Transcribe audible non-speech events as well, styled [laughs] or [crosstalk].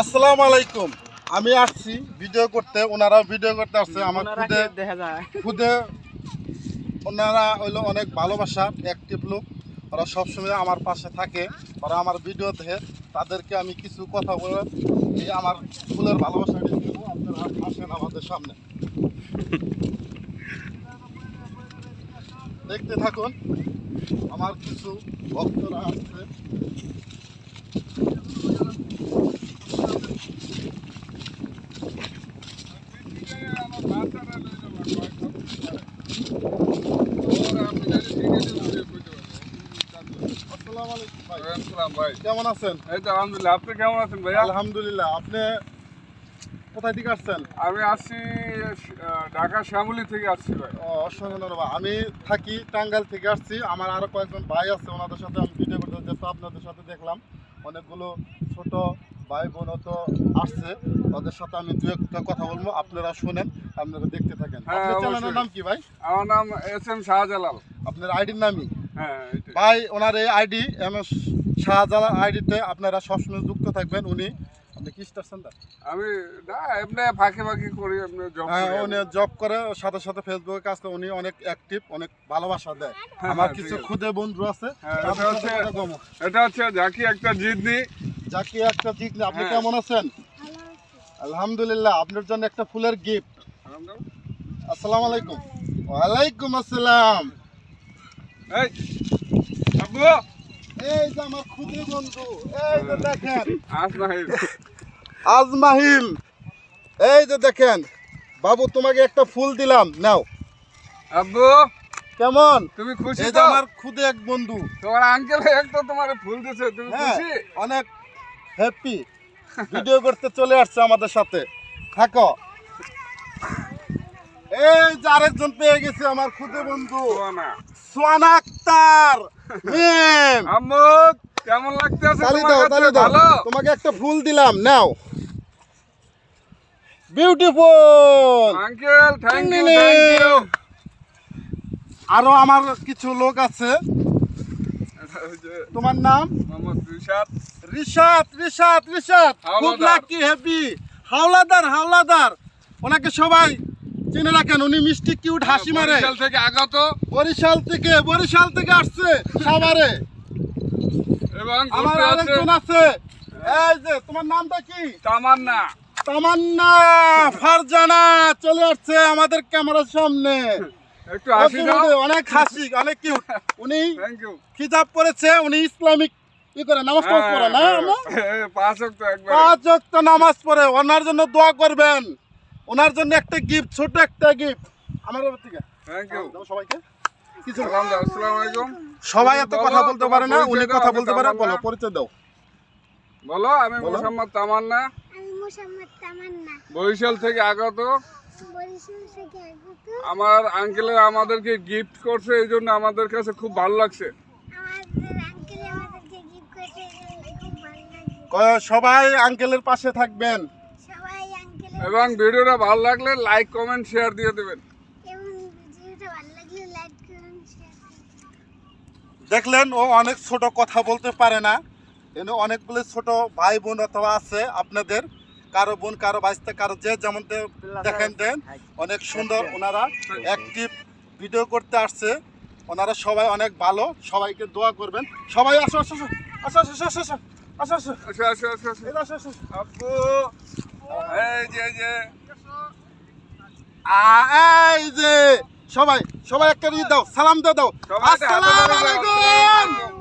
আসসালামু আলাইকুম। আমি আসছি ভিডিও করতে ওনারাও ভিডিও করতে আসছে আমার খুদে দেখা যায়। খুদে ওনারা হইল অনেক ভালোবাসা অ্যাক্টিভ লোক। ওরা সবসময় আমার পাশে থাকে ওরা আমার ভিডিও দেখে। তাদেরকে আমি কিছু কথা বলে এই আমার ফুলের ভালোবাসা দেবো আপনারা আসেন আমাদের সামনে। দেখতে থাকুন আমার কিছু ভক্তরা আসছে। আসসালামু আলাইকুম ভাই। কেমন আছেন? আলহামদুলিল্লাহ। আপনি কেমন আছেন আলহামদুলিল্লাহ। আপনি কোথায় থেকে আসছেন? আমি আসছি আহ, ঢাকা শ্যামলি থেকে আসছি ভাই। অসংখ্য ধন্যবাদ। আমি থাকি টাঙ্গাইল থেকে আসছি। আমার আরও কয়েকজন ভাই আছে ওনাদের সাথে আমি ভিডিও করতে যেত আপনাদের সাথে দেখলাম অনেকগুলো ছোট ভাই বোন তো আসছে। তাদের সাথে আমি দু একটা কথা বলব। আপনারা শুনেন আপনারা দেখতে থাকেন। হ্যাঁ, আপনার চ্যানেলের নাম কি ভাই? আমার নাম এস এম শাহজালাল। আপনার আইডির নামই। ভাই ওনার এই আইডি এম এস শাহজালাল আইডিতে আপনারা সবসময় যুক্ত থাকবেন উনি আপনি কি স্টার আমি না এমনি ফাঁকি ফাঁকি করি এমনি জব হ্যাঁ উনি জব করে সাথে সাথে ফেসবুকে কাজ করে উনি অনেক অ্যাক্টিভ অনেক ভালোবাসা দেয়। হ্যাঁ, আমার কিছু। খুদে বন্ধু আছে হ্যাঁ, এটা হচ্ছে- জাকি একটা জিদনি যাকে একটা দিক আপনি হ্যাঁ। কেমন আছেন? আলহামদুলিল্লাহ আপনার জন্য একটা ফুলের গিফট আসসালামু আলাইকুম। ওয়ালাইকুম আসসালাম। এই আব্বু। এই যে আমার খুদে বন্ধু এই যে দেখেন। আস না আজমাহিম এই যে দেখেন। বাবু তোমাকে একটা ফুল দিলাম নাও। আব্বু কেমন? তুমি খুশি তো? আমার খুদে এক বন্ধু। তোমার আঙ্কেল একটা তোমার ফুল দিছে তুমি হ্যাঁ খুশি? অনেক হ্যাপি ভিডিও করতে চলে আসছে আমাদের সাথে। থাকো। এই যে আরেকজন পেয়ে গেছে আমার খুদে বন্ধু। না সোয়ানা আক্তার মিম। কেমন লাগতেছে ভালো? তোমাকে একটা ফুল দিলাম নাও। Beautiful uncle thank you thank you আরও আমার কিছু লোক আছে। তোমার নাম? রিশাদ। রিশাদ রিশাদ রিশাদ। খুব Howlader. Lucky happy Howlader Howlader. ওনাকে সবাই চিনে রাখেন উনি মিষ্টি কিউট হাসি মারে। বরিশাল থেকে আগত। বরিশাল থেকে বরিশাল থেকে আসছে সাভারে। এবং আমার আছে আরেকজন আছে। এই যে তোমার নামটা কি? তামান্না। তামান্না ফারজানা চলে আসছে আমাদের ক্যামেরার সামনে। একটু হাসি অনেক হাসি অনেক কিউট। [laughs] উনি খিতাব পড়েছে উনি ইসলামিক ই করে নামাজ পড়ে না হ্যাঁ, পাঁচ পাঁচ ওয়াক্ত নামাজ পড়ে ওনার জন্য দোয়া করবেন। ওনার জন্য একটা গিফট ছোট একটা গিফট আমার থেকে। থ্যাংক ইউ সবাইকে। সবাই এত কথা বলতে পারে না উনি কথা বলতে পারে বলো পরিচয় দাও। বলো আমি মোহাম্মদ তামান্না। বরিশাল থেকে আগত। আমার আঙ্কেল আমাদেরকে গিফট করছে এই জন্য আমাদের কাছে খুব ভালো লাগছে। সবাই আঙ্কেলের পাশে থাকবেন। এবং ভিডিওটা ভালো লাগলে লাইক কমেন্ট শেয়ার দিয়ে দেবেন। এবং ভিডিওটা ভালো লাগলে লাইক করুন শেয়ার করুন দেখলেন ও অনেক ছোট কথা বলতে পারে না। এনে অনেকগুলো ছোট ভাই বোন অথবা আছে আপনাদের। কারও বোন কারও বাইসতে কারও যে যেমন দেখেন দেন অনেক সুন্দর ওনারা অ্যাক্টিভ ভিডিও করতে আসছে। ওনারা সবাই অনেক ভালো সবাইকে দোয়া করবেন। সবাই আসো আসো আসো আসো আসো আসো আসো আসো আসো। আসো আসো আসো আসো। আসো আসো। এই যে এই যে। এই যে। সবাই সবাই একটা দাও সালাম দাও। আসসালামু আলাইকুম।